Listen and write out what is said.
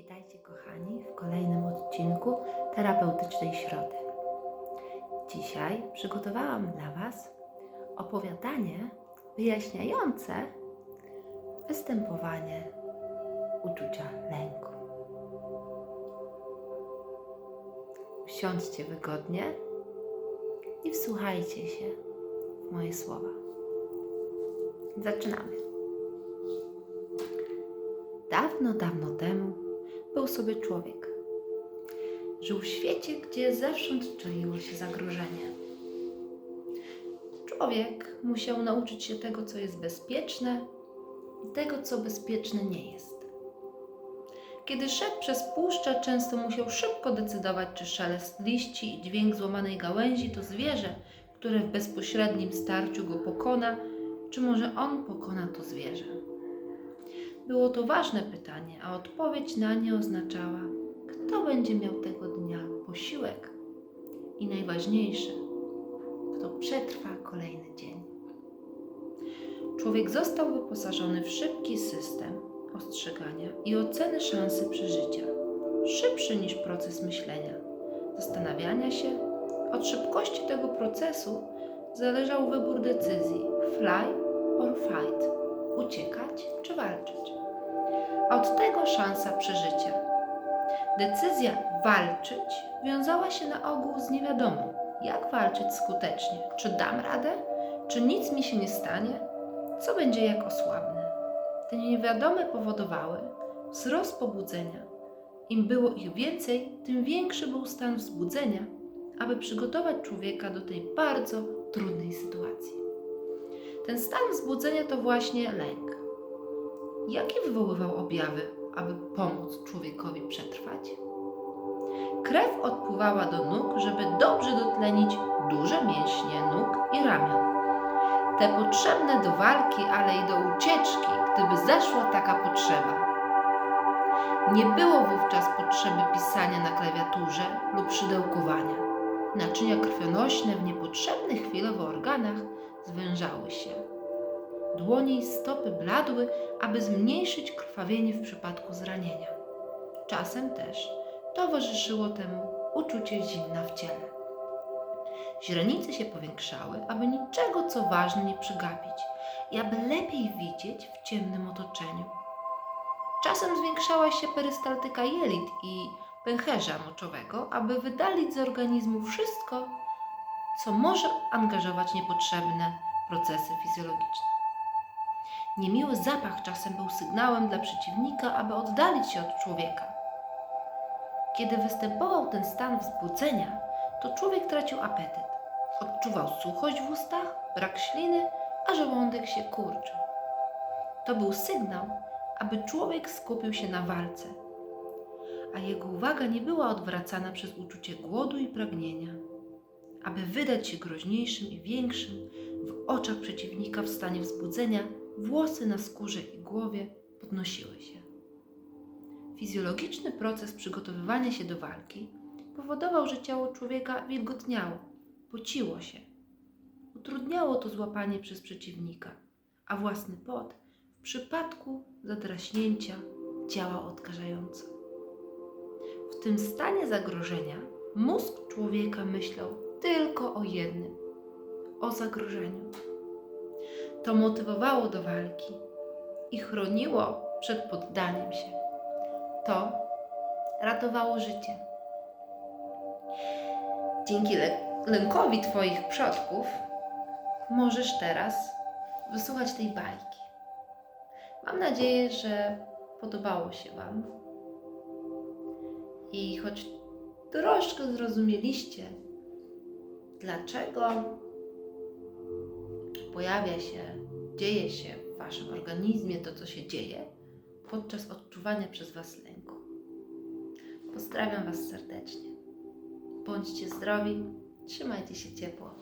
Witajcie kochani w kolejnym odcinku Terapeutycznej Środy. Dzisiaj przygotowałam dla Was opowiadanie wyjaśniające występowanie uczucia lęku. Usiądźcie wygodnie i wsłuchajcie się w moje słowa. Zaczynamy. Dawno, dawno temu był sobie człowiek. Żył w świecie, gdzie zewsząd czaiło się zagrożenie. Człowiek musiał nauczyć się tego, co jest bezpieczne i tego, co bezpieczne nie jest. Kiedy szedł przez puszczę, często musiał szybko decydować, czy szelest liści i dźwięk złamanej gałęzi to zwierzę, które w bezpośrednim starciu go pokona, czy może on pokona to zwierzę. Było to ważne pytanie, a odpowiedź na nie oznaczała, kto będzie miał tego dnia posiłek i najważniejsze, kto przetrwa kolejny dzień. Człowiek został wyposażony w szybki system ostrzegania i oceny szansy przeżycia, szybszy niż proces myślenia, zastanawiania się. Od szybkości tego procesu zależał wybór decyzji fly or fight, uciekać czy walczyć a od tego szansa przeżycia. Decyzja walczyć wiązała się na ogół z niewiadomą, jak walczyć skutecznie. Czy dam radę? Czy nic mi się nie stanie? Co będzie, jak osłabnę? Te niewiadome powodowały wzrost pobudzenia. Im było ich więcej, tym większy był stan wzbudzenia, aby przygotować człowieka do tej bardzo trudnej sytuacji. Ten stan wzbudzenia to właśnie lęk. Jakie wywoływał objawy, aby pomóc człowiekowi przetrwać? Krew odpływała do nóg, żeby dobrze dotlenić duże mięśnie nóg i ramion. Te potrzebne do walki, ale i do ucieczki, gdyby zeszła taka potrzeba. Nie było wówczas potrzeby pisania na klawiaturze lub szydełkowania. Naczynia krwionośne w niepotrzebnych chwilowo organach zwężały się. Dłonie i stopy bladły, aby zmniejszyć krwawienie w przypadku zranienia. Czasem też towarzyszyło temu uczucie zimna w ciele. Źrenice się powiększały, aby niczego, co ważne, nie przegapić i aby lepiej widzieć w ciemnym otoczeniu. Czasem zwiększała się perystaltyka jelit i pęcherza moczowego, aby wydalić z organizmu wszystko, co może angażować niepotrzebne procesy fizjologiczne. Niemiły zapach czasem był sygnałem dla przeciwnika, aby oddalić się od człowieka. Kiedy występował ten stan wzbudzenia, to człowiek tracił apetyt. Odczuwał suchość w ustach, brak śliny, a żołądek się kurczył. To był sygnał, aby człowiek skupił się na walce, a jego uwaga nie była odwracana przez uczucie głodu i pragnienia. Aby wydać się groźniejszym i większym, w oczach przeciwnika w stanie wzbudzenia włosy na skórze i głowie podnosiły się. Fizjologiczny proces przygotowywania się do walki powodował, że ciało człowieka wilgotniało, pociło się. Utrudniało to złapanie przez przeciwnika, a własny pot w przypadku zadraśnięcia działał odkażająco. W tym stanie zagrożenia mózg człowieka myślał tylko o jednym o zagrożeniu. To motywowało do walki i chroniło przed poddaniem się. To ratowało życie. Dzięki lę- lękowi Twoich przodków możesz teraz wysłuchać tej bajki. Mam nadzieję, że podobało się Wam. I choć troszkę zrozumieliście, dlaczego pojawia się, dzieje się w Waszym organizmie to, co się dzieje podczas odczuwania przez Was lęku. Pozdrawiam Was serdecznie. Bądźcie zdrowi, trzymajcie się ciepło.